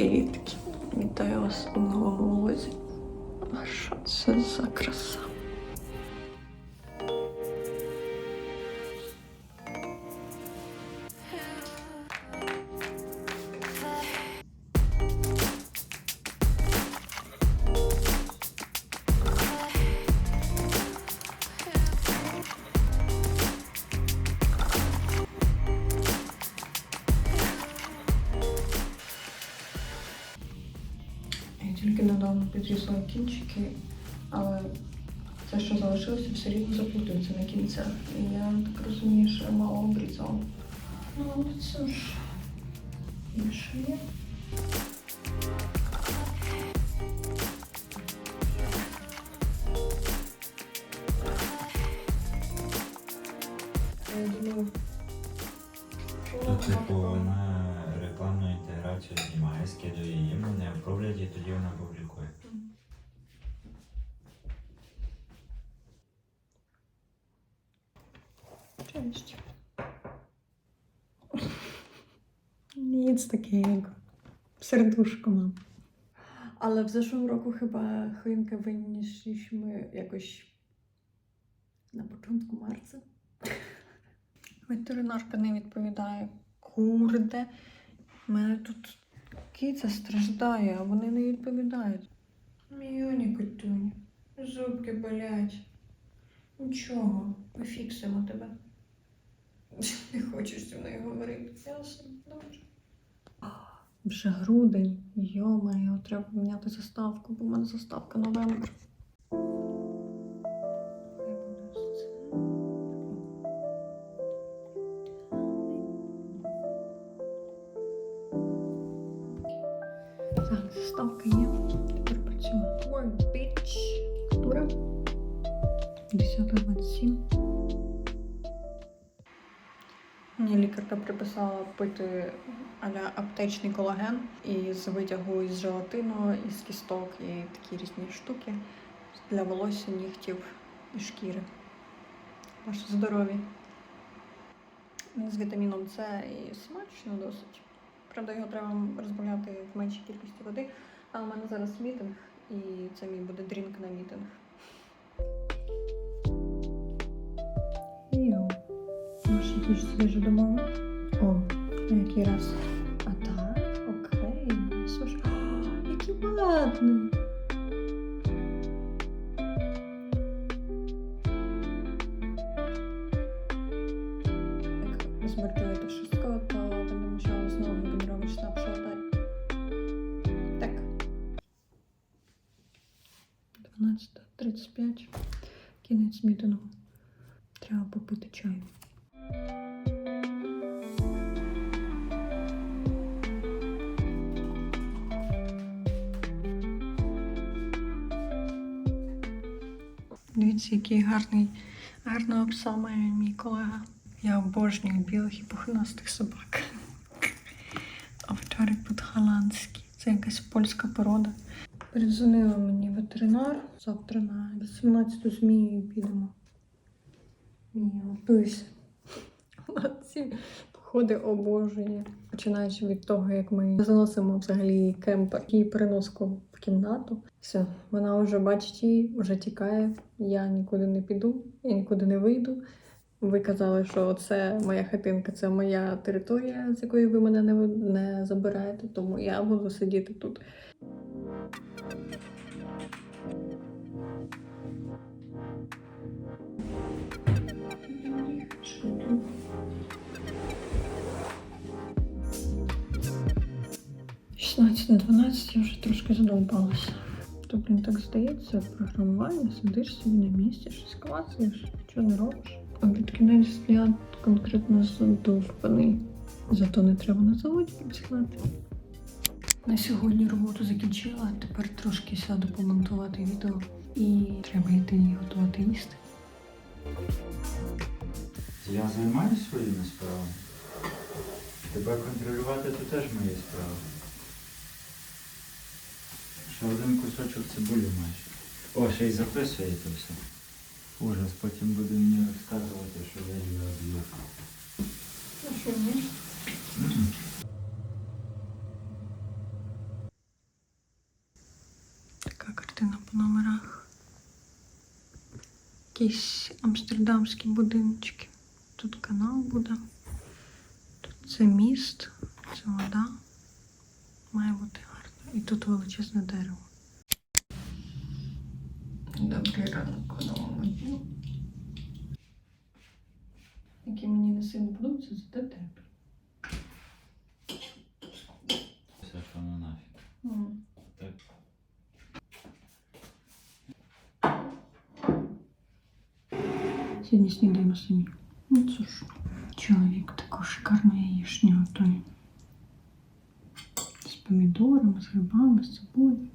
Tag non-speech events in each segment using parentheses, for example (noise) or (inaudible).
Привітки. Вітаю вас у новому влозі. А що це за краса? Заплутується. І я так розумію, що я мало обрізала. Ну, це ж інше є. Nic takiego. Serduszko mam. Ale w zeszłym roku chyba choinkę wynieśliśmy jakoś na początku marca. Ветеринарка не відповідає. Курде. У мене тут киця страждає, а вони не відповідають. Міоні котюні, зубки болять. Нічого, ми фіксимо тебе. Не хочеш зі мною говорити. Ясно, добре. Вже грудень. Йо-моє, треба міняти заставку, бо в мене заставка новембр. Заставка є. Тепер працюємо. Work, bitch. Тура. 10.27. Мені лікарка приписала пити аля аптечний колаген із витягу із желатину, із кісток і такі різні штуки для волосся, нігтів і шкіри. Ваше здоров'я. Він з вітаміном С і смачно досить. Правда, його треба розбавляти в меншій кількості води. А у мене зараз мітинг, і це мій буде дрінк на мітинг. Йоу. Може, свіжі домови? О, на який раз? О, який ладний. Jak zmartwiło to wszystko, to będę musiała znowu wygenerować snapshota. Tak. 12.35. Кінець мітингу. Треба попити чаю. Який гарний, гарного пса має мій колега. Я обожнюю білих і пухнастих собак. Овчарик подголландський. Це якась польська порода. Передзвонила мені ветеринар. Завтра на 18 змію підемо. І готуюся. Ці походи обожує. Починаючи від того, як ми заносимо взагалі кемпер і переноску в кімнату. Все, вона вже бачить її, вже тікає. Я нікуди не піду, я нікуди не вийду. Ви казали, що це моя хатинка, це моя територія, з якої ви мене не, не забираєте, тому я буду сидіти тут. На 12 я вже трошки задовбалася. То, блін, так здається, програмування, сидиш собі на місці, щось клацаєш, нічого не робиш. А під кінець дня конкретно задовбаний. Зато не треба на заводі працювати. На сьогодні роботу закінчила, тепер трошки сяду помонтувати відео і треба йти і готувати їсти. Я займаюся своїми справами. Тебе контролювати то теж мої справи. Ще один кусочок цибулі маєш. О, ще й записує це все. Ужас, потім буде мені розказувати, що я її об'їв. А що ні? Така картина по номерах. Якісь амстердамські будиночки. Тут канал буде. Тут це міст, це вода. Має бути. І тут величезне дерево. Добрий ранок новому дню. Які мені не сильно подобаються, зате теплі. Все, що на нафіг. Так. Сьогодні снідаємо самі. Ну це ж. Чоловік таку шикарну яєчню готує. З помідорами, з цибулею.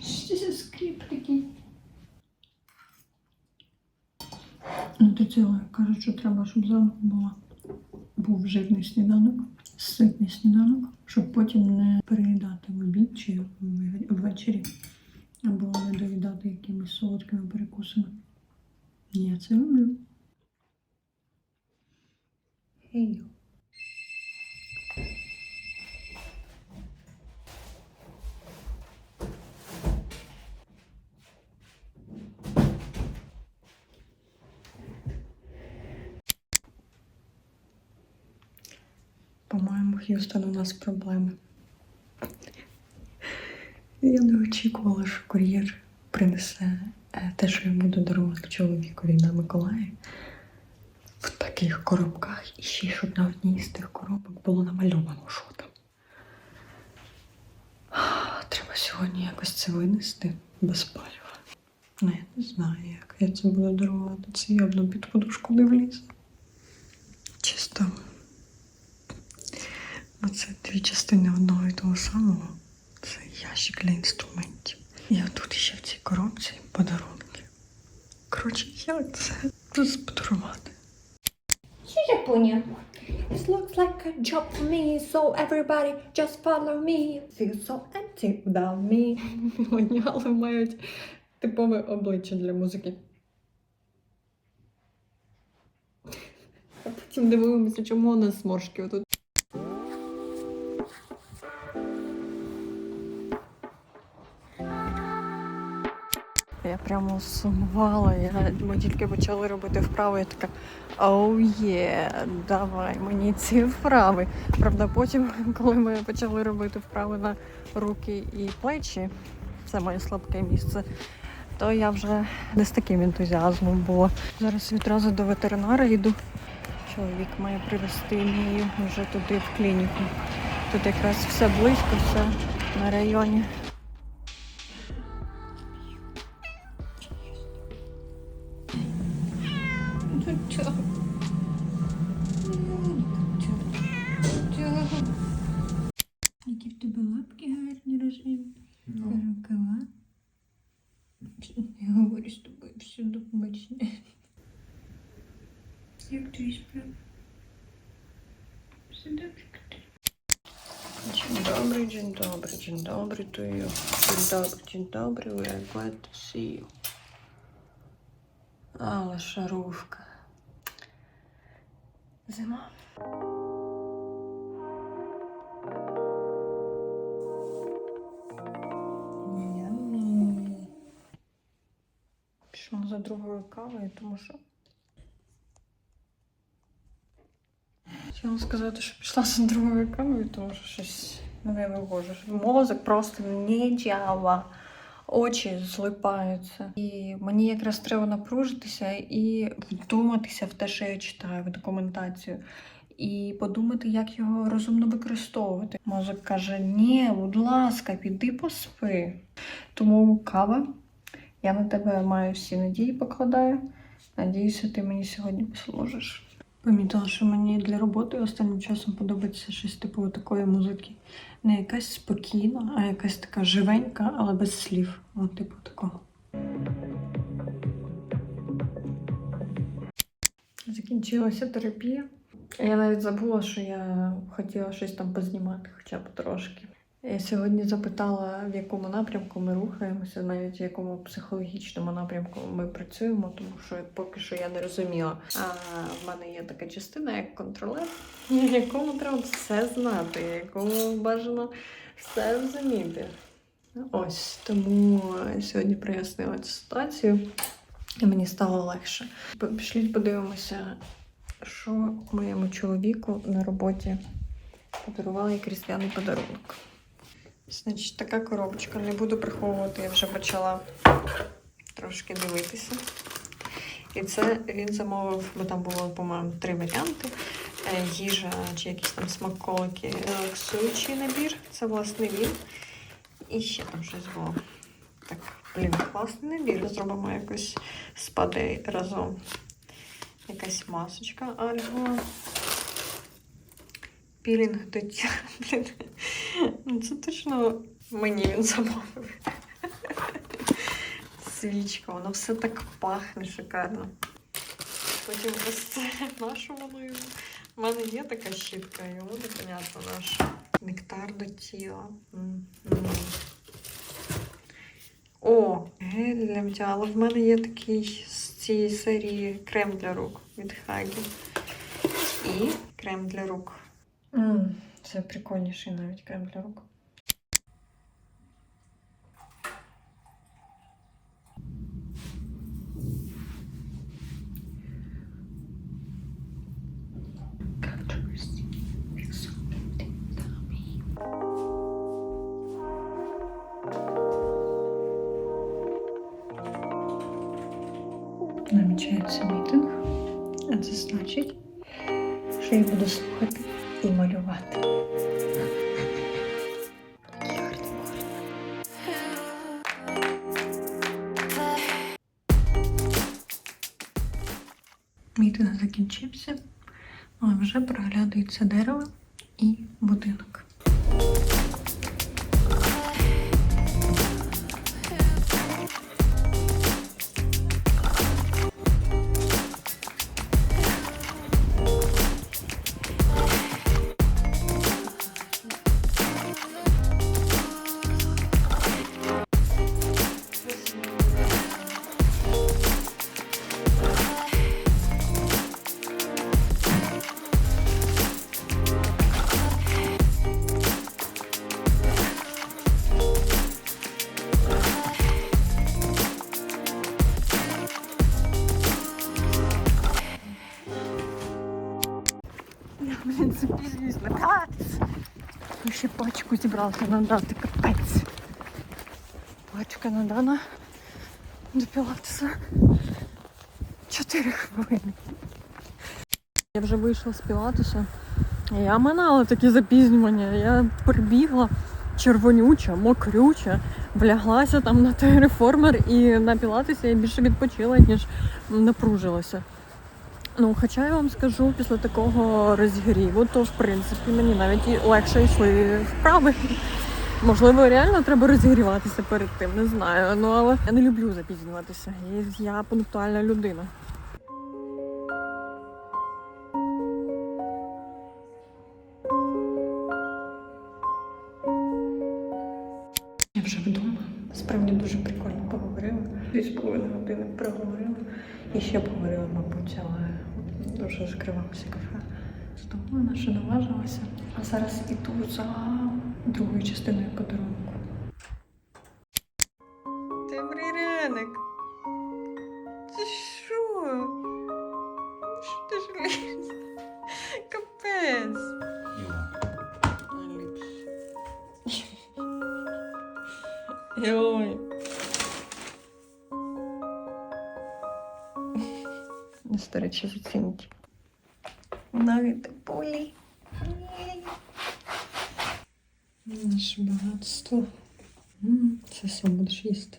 Що за скрип такий? Ну, до цього кажуть, що треба, щоб зранку була. Був жирний сніданок, ситний сніданок, щоб потім не переїдати в обід чи ввечері. Або не доїдати якимись солодкими перекусами. Я це люблю. Гей. По-моєму, Х'юстон, у нас проблеми. Я не очікувала, що кур'єр принесе е, те, що я буду дарувати чоловікові на Миколаї в таких коробках. І ще щоб на одній з тих коробок було намальовано, що там. Треба сьогодні якось це винести без палива. Ну, я не знаю, як я це буду дарувати. Це явно під подушку не влізе. Чисто. Оце дві частини одного і того самого. Це ящик для інструментів. І тут ще в цій коробці подарунки. Коротше, як це подарувати? Япоnia. It looks like a job for me, so everybody just follow me. Feels so empty without me. (laughs) Міленіали мають типове обличчя для музики. А потім дивимося, чому у нас сморшки отут. Прямо сумувала. Я, ми тільки почали робити вправи, я така оу є, давай мені ці вправи. Правда, потім, (laughs) коли ми почали робити вправи на руки і плечі, це моє слабке місце, то я вже не з таким ентузіазмом була. Зараз відразу до ветеринара йду. Чоловік має привезти мію вже туди в клініку. Тут якраз все близько, все на районі. Все добре. Dzień dobry, dzień dobry, dzień dobry to you. Dzień dobry, dzień dobry, we are glad to see you. Але шарувка. Зима. Пішла за другою кавою, тому що. Хотіла сказати, що пішла за другою кавою, тому що щось не вивожу. Мозок просто не дява. Очі злипаються. І мені якраз треба напружитися і вдуматися в те, що я читаю, в документацію. І подумати, як його розумно використовувати. Мозок каже: ні, будь ласка, піди поспи. Тому кава. Я на тебе маю всі надії покладаю. Надіюся, ти мені сьогодні послужиш. Помітила, що мені для роботи останнім часом подобається щось типу такої музики. Не якась спокійна, а якась така живенька, але без слів. От типу такого. Закінчилася терапія. Я навіть забула, що я хотіла щось там познімати, хоча б трошки. Я сьогодні запитала, в якому напрямку ми рухаємося, навіть в якому психологічному напрямку ми працюємо, тому що поки що я не розуміла. А в мене є така частина, як контролер, (laughs) якому треба все знати, якому бажано все розуміти. Ось тому сьогодні прояснила цю ситуацію, і мені стало легше. Пішліть подивимося, що моєму чоловіку на роботі подарували як різдвяний подарунок. Значить, така коробочка. Не буду приховувати, я вже почала трошки дивитися. І це він замовив, бо там було, по-моєму, три варіанти. Е, Їжа чи якісь там смаколики, релаксуючий набір. Це власне він. І ще там щось було. Так, блін, класний набір. Зробимо якось спади разом. Якась масочка альго. Пілінг до тіла. (laughs) Ну, Це точно мені він замовив. Свічка, воно все так пахне шикарно. Потім ось це нашу воно. У мене є така щітка, йому непонятно наш нектар до тіла. О, гель для миття. Але в мене є такий з цієї серії крем для рук від Хагі. І крем для рук. Це прикольніший навіть крем для рук. Намічається мітинг, а це значить, що я буду слухати і малювати. Проглядується дерево зібралася надати, капець. Пачка надана до пілатеса. Чотири хвилини. Я вже вийшла з пілатеса. Я минала такі запізнювання. Я прибігла червонюча, мокрюча, вляглася там на той реформер і на пілатесі я більше відпочила, ніж напружилася. Ну, хоча я вам скажу, після такого розгріву, то в принципі мені навіть легше йшли вправи. Можливо, реально треба розігріватися перед тим, не знаю. Ну але я не люблю запізнюватися. Я пунктуальна людина. Я вже вдома. Справді дуже прикольно поговорила. Дві з половиною години проговорила. І ще поговорила, мабуть, але дуже закривалося кафе. Тому вона ще наважилася. А зараз іду за другою частиною подарунку. Добрий ранок. До речі, зацініть. Навіть полі. Наше багатство. М, Це сам будеш їсти.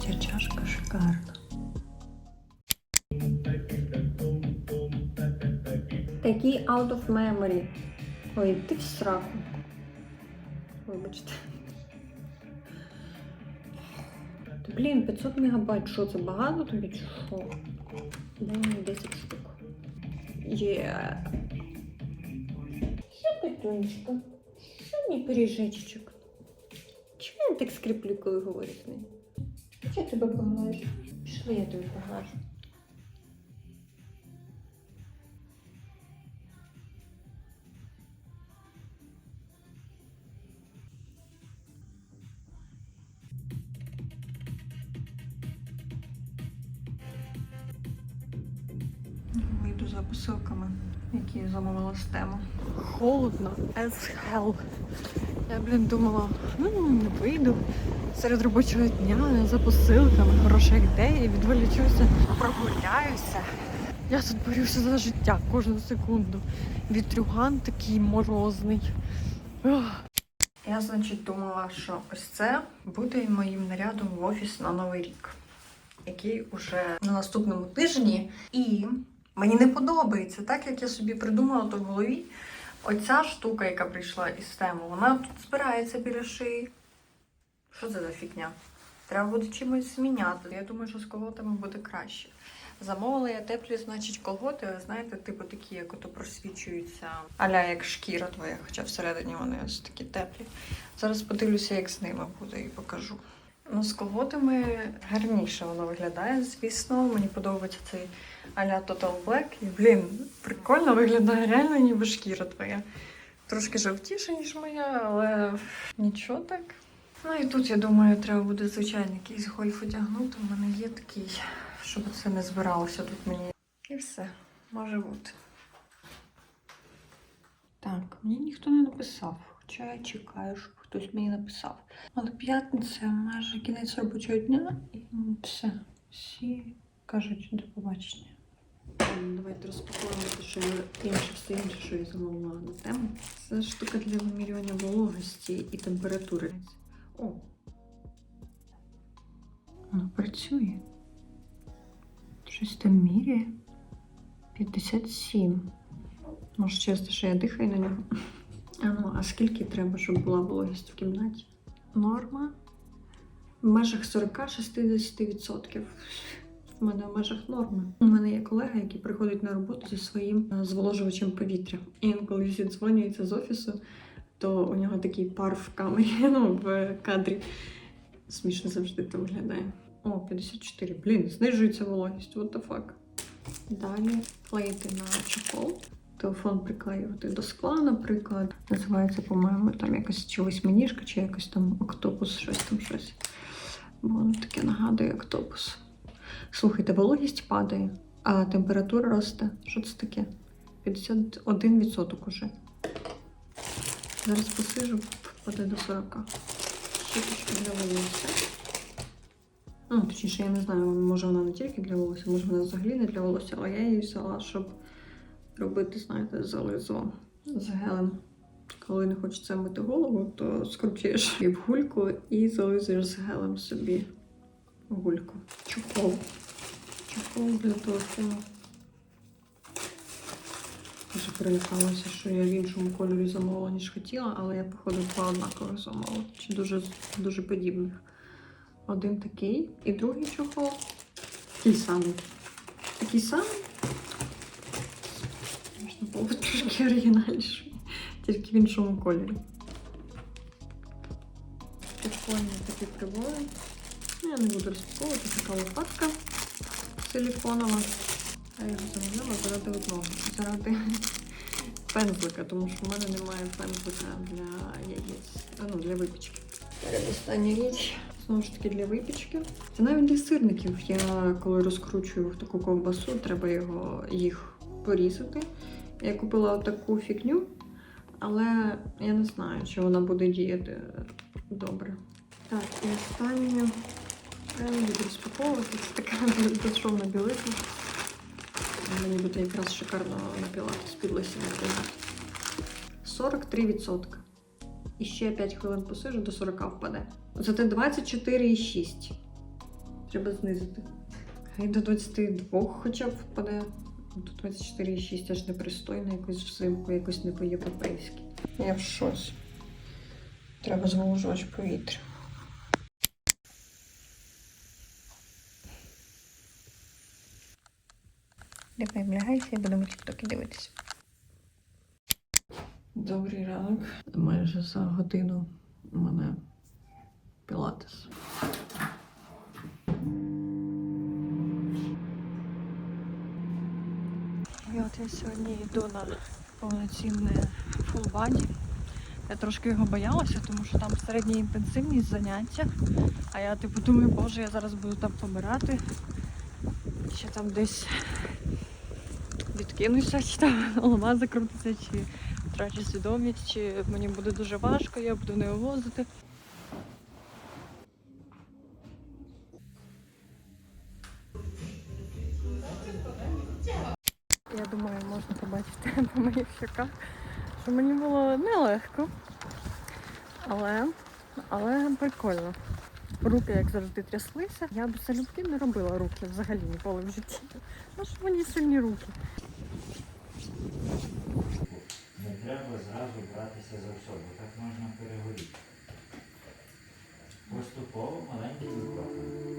Ця чашка шикарна. Такий out of memory. Ой, ти в сраку. Вибачте. Блін, 500 мегабайт, що це багато тобі чи що? Дай мені 10 штук. Є. Що ти, Що мені пиріжечок. Чому я так скріплю, коли говорю з нею? Що тебе поглажу? Пішли, я тебе поглажу. За посилками, які замовила з тему. Холодно, as hell. Я, блін, думала, ну не вийду серед робочого дня за посилками, хороша ідея, відволічуся, прогуляюся. Я тут борюся за життя кожну секунду. Вітрюган такий морозний. Я, значить, думала, що ось це буде моїм нарядом в офіс на Новий рік, який уже на наступному тижні. І мені не подобається, так як я собі придумала то в голові. Оця штука, яка прийшла із тему, вона тут збирається біля шиї. Що це за фігня? Треба буде чимось зміняти. Я думаю, що з колготами буде краще. Замовила я теплі, значить, колготи, знаєте, типу такі, як ото просвічуються, аля як шкіра твоя, хоча всередині вони ось такі теплі. Зараз подивлюся, як з ними буде, і покажу. Ну, з колготами гарніше воно виглядає, звісно. Мені подобається цей аля Total Black. І, блін, прикольно виглядає реально ніби шкіра твоя. Трошки жовтіша, ніж моя, але нічого так. Ну і тут, я думаю, треба буде звичайно якийсь гольф одягнути. У мене є такий, щоб це не збиралося тут мені. І все, може бути. Так, мені ніхто не написав, хоча я чекаю, щоб хтось мені написав. Але п'ятниця майже кінець робочого дня і все. Всі кажуть до побачення. Давайте розпакуємо те, що інше все інше, що я замовила на тему. Це штука для вимірювання вологості і температури. О! Воно працює. Щось там міряє. 57. Може, чесно, що я дихаю на нього. А ну, а скільки треба, щоб була вологість в кімнаті? Норма. В межах 40-60%. В мене в межах норми. У мене є колега, який приходить на роботу зі своїм е, зволожувачем повітря. І коли зідзвонюється з офісу, то у нього такий пар в камері, (laughs) ну, в кадрі. Смішно завжди це виглядає. О, 54. Блін, знижується вологість. What the fuck? Далі клеїти на чохол. Телефон приклеювати до скла, наприклад. Називається, по-моєму, там якось чи восьминіжка, чи якось там октопус, щось там щось. Бо воно таке нагадує октопус. Слухайте, вологість падає, а температура росте. Що це таке? 51% уже. Зараз посижу, впаде до 40. Щіточка для волосся. Ну, точніше, я не знаю, може вона не тільки для волосся, може вона взагалі не для волосся, але я її взяла, щоб робити, знаєте, зализо з гелем. Коли не хочеться мити голову, то скручуєш її в гульку і зализуєш з гелем собі гульку. Чохол. Чохол для телефону. Дуже перелякалася, що я в іншому кольорі замовила, ніж хотіла, але я, походу, два однакових замовила. Чи дуже, дуже подібних. Один такий і другий чохол. Такий самий. Такий самий. Можна б оригінальніший. Тільки в іншому кольорі. Прикольні такі прибори. Ну, Я не буду розпаковувати, така лопатка силіконова. Я його замовила заради одного. Заради пензлика, тому що в мене немає пензлика для яєць. А, Ну, для випічки. Передостання річ. Знову ж таки для випічки. Це навіть для сирників. Я коли розкручую в таку ковбасу, треба його, їх порізати. Я купила таку фігню, але я не знаю, чи вона буде діяти добре. Так, і останнє. Я не буду розпаковувати. Це така (laughs) безшовна білизна. Мені буде якраз шикарно напілати з підлисі на 43%. І ще 5 хвилин посижу, до 40 впаде. Зате 24,6. Треба знизити. Хай до 22 хоча б впаде. До 24,6 аж непристойно, якось взимку, якось не по-європейськи. Я в шоці. Треба зволожувач повітря. Давай влягайся, я будемо тіктоки дивитися. Добрий ранок. Майже за годину у мене пілатес. От я сьогодні йду на повноцінне фулбаді. Я трошки його боялася, тому що там середня інтенсивність заняття. А я типу думаю, боже, я зараз буду там помирати. Ще там десь відкинуся, чи там (laughs) голова закрутиться, чи втрачу свідомість, чи мені буде дуже важко, я буду не вивозити. По що мені було нелегко, але, але прикольно. Руки, як завжди, тряслися. Я б залюбки не робила руки взагалі ніколи в житті. Ну що мені сильні руки. Не треба зразу братися за все, бо так можна перегоріти. Поступово маленькими кроками.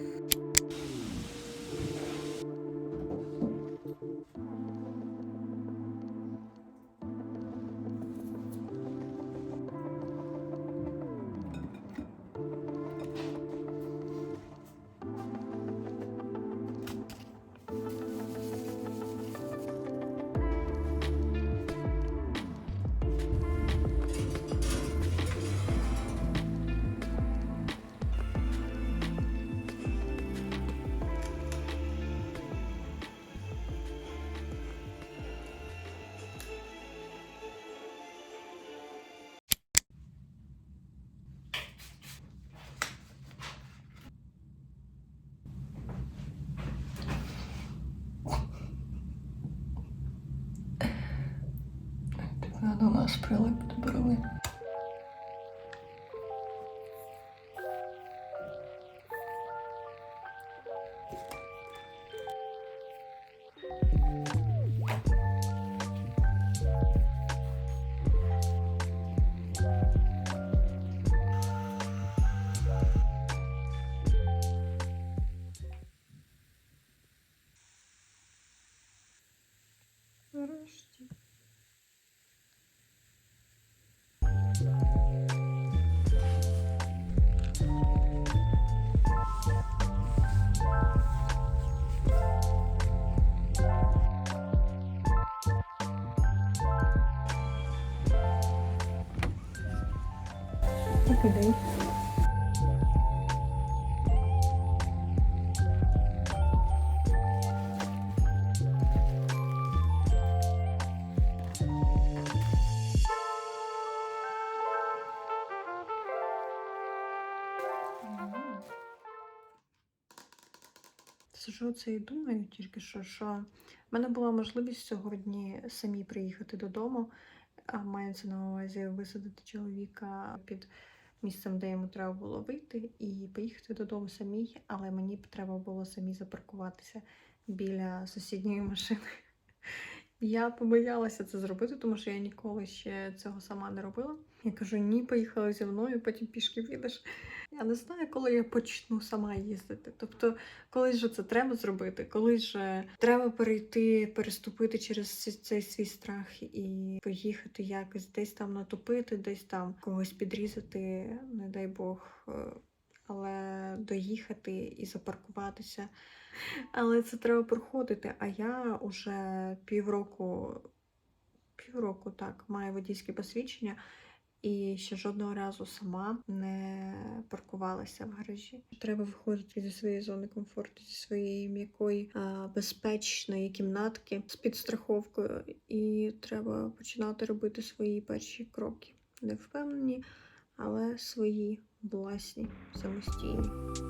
Нас прилип до брови. Такий день. Сижу це і думаю тільки що, що в мене була можливість сьогодні самі приїхати додому, а мається на увазі висадити чоловіка під місцем, де йому треба було вийти, і поїхати додому самій, але мені б треба було самі запаркуватися біля сусідньої машини. (laughs) Я побоялася це зробити, тому що я ніколи ще цього сама не робила. Я кажу, ні, поїхала зі мною, потім пішки підеш. Я не знаю, коли я почну сама їздити. Тобто, колись же це треба зробити, колись же треба перейти, переступити через цей свій страх і поїхати якось десь там натопити, десь там когось підрізати, не дай Бог. е, Але доїхати і запаркуватися. Але це треба проходити. А я вже півроку, півроку так, маю водійське посвідчення і ще жодного разу сама не паркувалася в гаражі. Треба виходити зі своєї зони комфорту, зі своєї м'якої безпечної кімнатки з підстраховкою, і треба починати робити свої перші кроки. Не впевнені, але свої власні, самостійні.